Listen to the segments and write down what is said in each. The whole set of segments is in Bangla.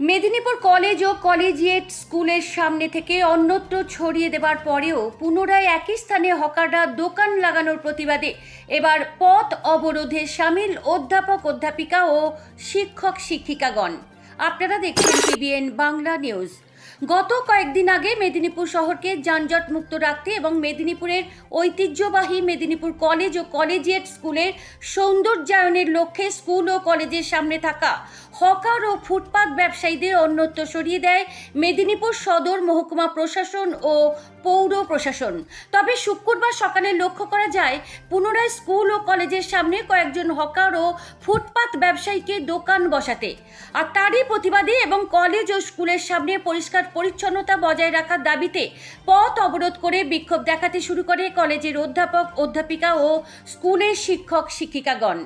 মেদিনীপুর কলেজ ও কলেজিয়েট স্কুলের সামনে থেকে অন্যত্র ছড়িয়ে দেবার পরেও পুনরায় একই স্থানে হকাররা দোকান লাগানোর প্রতিবাদে এবার পথ অবরোধে সামিল অধ্যাপক, অধ্যাপিকা ও শিক্ষক শিক্ষিকাগণ। আপনারা দেখছেন টিভিএন বাংলা নিউজ। গত কয়েকদিন আগে মেদিনীপুর শহরকে যানজট মুক্ত রাখতে এবং মেদিনীপুরের ঐতিহ্যবাহী মেদিনীপুর কলেজ ও কলেজিয়েট স্কুলের সৌন্দর্যায়নের লক্ষ্যে স্কুল ও কলেজের সামনে থাকা হকার ও ফুটপাত ব্যবসায়ীদের অন্যত্র সরিয়ে দেয় মেদিনীপুর সদর মহকুমা প্রশাসন ও পৌর প্রশাসন। তবে শুক্রবার সকালে লক্ষ্য করা যায়, পুনরায় স্কুল ও কলেজের সামনে কয়েকজন হকার ও ফুটপাত ব্যবসায়ীকে দোকান বসাতে। আর তারই প্রতিবাদে এবং কলেজ ও স্কুলের সামনে পরিষ্কার পরিচ্ছন্নতা বজায় রাখার দাবিতে পথ অবরোধ করে বিক্ষোভ দেখাতে শুরু করে কলেজের অধ্যাপক, অধ্যাপিকা ও স্কুলের শিক্ষক, শিক্ষিকাগণ।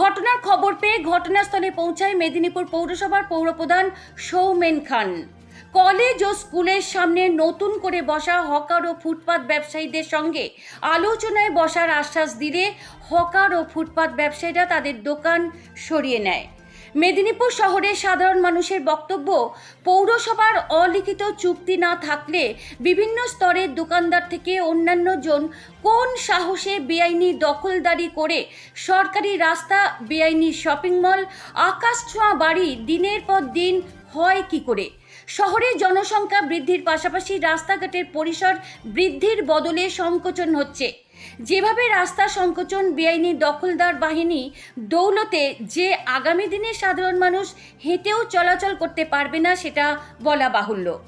ঘটনার খবর পেয়ে ঘটনাস্থলে পৌঁছায় মেদিনীপুর পৌরসভার পৌরপ্রধান সৌমেন খান। কলেজ ও স্কুলের সামনে নতুন করে বসা হকার ও ফুটপাত ব্যবসায়ীদের সঙ্গে আলোচনায় বসার আশ্বাস দিলে হকার ও ফুটপাত ব্যবসায়ীরা তাদের দোকান সরিয়ে নেয়। মেদিনীপুর শহরের সাধারণ মানুষের বক্তব্য, পৌরসভার অলিখিত চুক্তি না থাকলে বিভিন্ন স্তরের দোকানদার থেকে অন্যান্য জন কোন সাহসে বেআইনি দখলদারি করে সরকারি রাস্তা, বেআইনি শপিং মল আকাশ ছোঁয়া বাড়ি দিনের পর দিন হয় কি করে? শহরের জনসংখ্যা বৃদ্ধির পাশাপাশি রাস্তাঘাটের পরিসর বৃদ্ধির বদলে সংকোচন হচ্ছে। যেভাবে রাস্তা সংকোচন, বেআইনি দখলদার বাহিনী দৌলতে যে আগামী দিনে সাধারণ মানুষ হেঁটেও চলাচল করতে পারবে না, সেটা বলা বাহুল্য।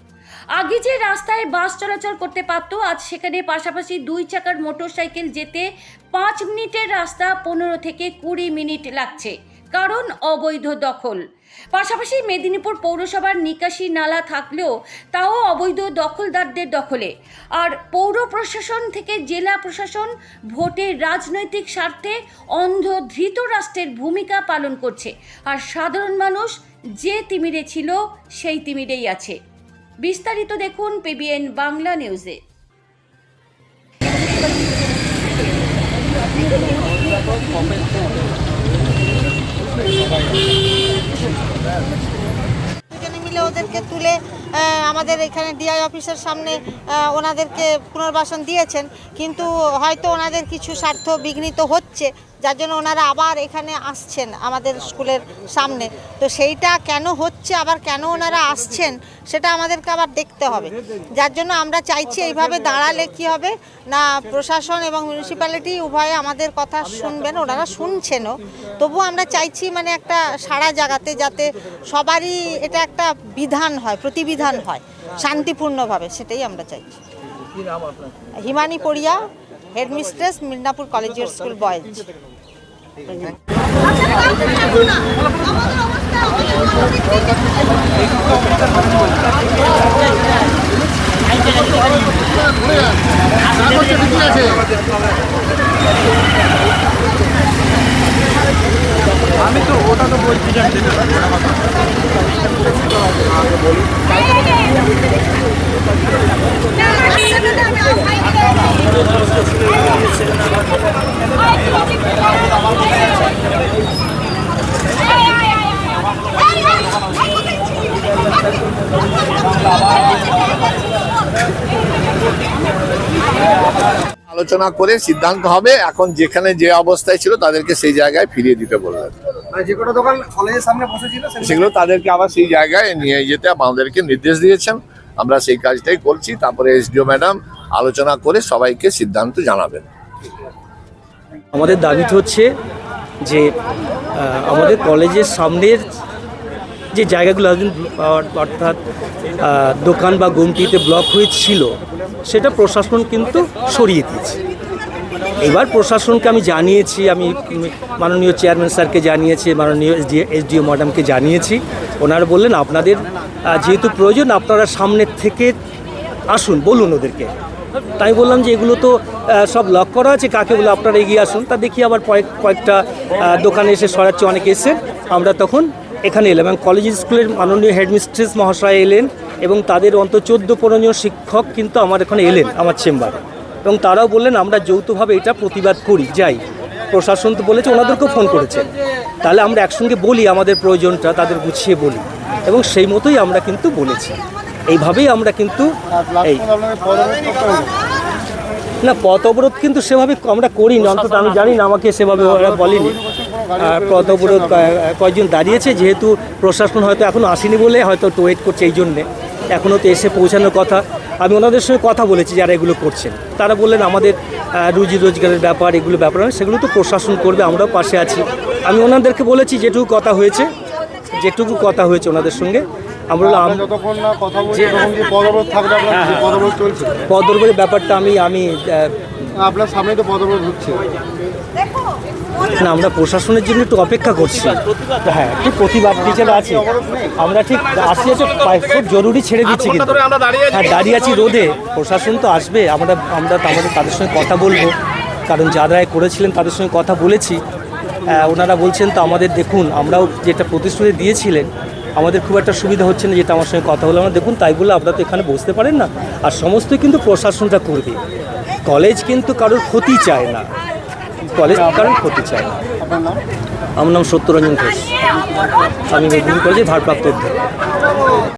আগে যে রাস্তায় বাস চলাচল করতে পারত, আজ সেখানে পাশাপাশি দুই চাকার মোটরসাইকেল যেতে পাঁচ মিনিটের রাস্তা পনেরো থেকে কুড়ি মিনিট লাগছে। কারণ অবৈধ দখল। পাশাপাশি মেদিনীপুর পৌরসভার নিকাশি নালা থাকলেও তাও অবৈধ দখলদারদের দখলে। আর পৌর প্রশাসন থেকে জেলা প্রশাসন ভোটের রাজনৈতিক স্বার্থে অন্ধ ধৃত রাষ্ট্রের ভূমিকা পালন করছে। আর সাধারণ মানুষ যে তিমিরে ছিল, সেই তিমিরেই আছে। বিস্তারিত দেখুন পিবিএন বাংলা নিউজে। মিলে ওদেরকে তুলে আমাদের এখানে ডিআই অফিসের সামনে ওনাদেরকে পুনর্বাসন দিয়েছেন। কিন্তু হয়তো ওনাদের কিছু স্বার্থ বিঘ্নিত হচ্ছে। যার জন্য ওনারা আবার এখানে আসছেন আমাদের স্কুলের সামনে। তো সেইটা কেন হচ্ছে আবার কেন ওনারা আসছেন সেটা আমাদেরকে আবার দেখতে হবে। যার জন্য আমরা চাইছি এইভাবে দাঁড়ালে কী হবে না প্রশাসন এবং মিউনিসিপ্যালিটি উভয়ে আমাদের কথা শুনবেন ওনারা শুনছেনও। তবু আমরা চাইছি মানে একটা সারা জায়গাতে যাতে সবারই এটা একটা বিধান হয় প্রতিবিধান হয় শান্তিপূর্ণভাবে সেটাই আমরা চাইছি। Himani Poria headmistress Midnapore collegiate school boys. আলোচনা করে সিদ্ধান্ত হবে। এখন যেখানে যে অবস্থায় ছিল তাদেরকে সেই জায়গায় ফিরিয়ে দিতে বললেন। মানে যে কটা দোকান কলেজের সামনে বসেছিল সেগুলো- সেগুলো তাদেরকে আবার সেই জায়গায় নিয়ে যেতে আমাদেরকে নির্দেশ দিয়েছেন। আমরা সেই কাজটাই করছি। তারপরে এসডিও ম্যাডাম আলোচনা করে সবাইকে সিদ্ধান্ত জানাবেন। আমাদের দাবিটা হচ্ছে যে আমাদের কলেজের সামনের যে জায়গাগুলো অর্থাৎ দোকান বা গুমটিতে ব্লক হয়েছিল সেটা প্রশাসন কিন্তু সরিয়ে দিয়েছে। এবার প্রশাসনকে আমি জানিয়েছি, আমি মাননীয় চেয়ারম্যান স্যারকে জানিয়েছি, মাননীয় এস ডি এস এসডিও ম্যাডামকে জানিয়েছি। ওনারা বললেন, আপনাদের যেহেতু প্রয়োজন, আপনারা সামনের থেকে আসুন, বলুন ওদেরকে। তাই বললাম যে, এগুলো তো সব লক করা আছে, কাকে বলে আপনারা এগিয়ে আসুন? তা দেখি আবার কয়েক, কয়েকটা দোকানে এসে সরাচ্ছে, অনেকে এসে। আমরা তখন এখানে এলাম এবং কলেজ স্কুলের মাননীয় হেডমিস্ট্রেস মহাশয় এলেন এবং তাদের অন্ত চোদ্দ পনেরো শিক্ষক কিন্তু আমার এখানে এলেন আমার চেম্বারে এবং তারাও বললেন, আমরা যৌথভাবে এটা প্রতিবাদ করি, যাই। প্রশাসন তো বলেছে, ওনাদেরকেও ফোন করেছে। তাহলে আমরা একসঙ্গে বলি আমাদের প্রয়োজনটা, তাদের গুছিয়ে বলি। এবং সেই মতোই আমরা কিন্তু বলেছি। এইভাবেই আমরা কিন্তু এই না পথ অবরোধ কিন্তু সেভাবে আমরা করি না অন্তত আমি জানি না, আমাকে সেভাবে ওরা বলেনি। পথ অবরোধ কয়েকজন দাঁড়িয়েছে, যেহেতু প্রশাসন হয়তো এখনও আসেনি বলে হয়তো একটু ওয়েট করছে এই জন্যে। এখনও তো এসে পৌঁছানোর কথা। আমি ওনাদের সঙ্গে কথা বলেছি যারা এগুলো করছেন। তারা বললেন, আমাদের রুজি রোজগারের ব্যাপার, এগুলো ব্যাপার সেগুলো তো প্রশাসন করবে, আমরাও পাশে আছি। আমি ওনাদেরকে বলেছি, যেটুকু কথা হয়েছে যেটুকু কথা হয়েছে ওনাদের সঙ্গে আমরা আপনার? হ্যাঁ, যে পদবরোধ চলছে। পদরবের ব্যাপারটা আমি আমি আপনার সামনে তো পদবরোধ হচ্ছে। না আমরা প্রশাসনের জন্য একটু অপেক্ষা করছি। হ্যাঁ একটু প্রতিবাদ টিচার আছে। আমরা ঠিক আসি আছে খুব জরুরি ছেড়ে দিচ্ছি কিন্তু। হ্যাঁ দাঁড়িয়ে আছি রোদে। প্রশাসন তো আসবে। আমরা আমরা আমাদের তাদের সঙ্গে কথা বলব। কারণ যারা এ করেছিলেন তাদের সঙ্গে কথা বলেছি। ওনারা বলছেন তো আমাদের দেখুন আমরাও যেটা প্রতিশ্রুতি দিয়েছিলেন আমাদের খুব একটা সুবিধা হচ্ছে না যেটা আমার সঙ্গে কথা হলো আমরা দেখুন তাই বলে আপনারা তো এখানে বসতে পারেন না। আর সমস্ত কিন্তু প্রশাসনটা করবে। কলেজ কিন্তু কারোর ক্ষতি চায় না। কলেজ কারণ ক্ষতি চায় না। আমার নাম সত্যরঞ্জন ঘোষ। আমি মেদিনীপুর কলেজে ভারপ্রাপ্ত অধ্যক্ষ।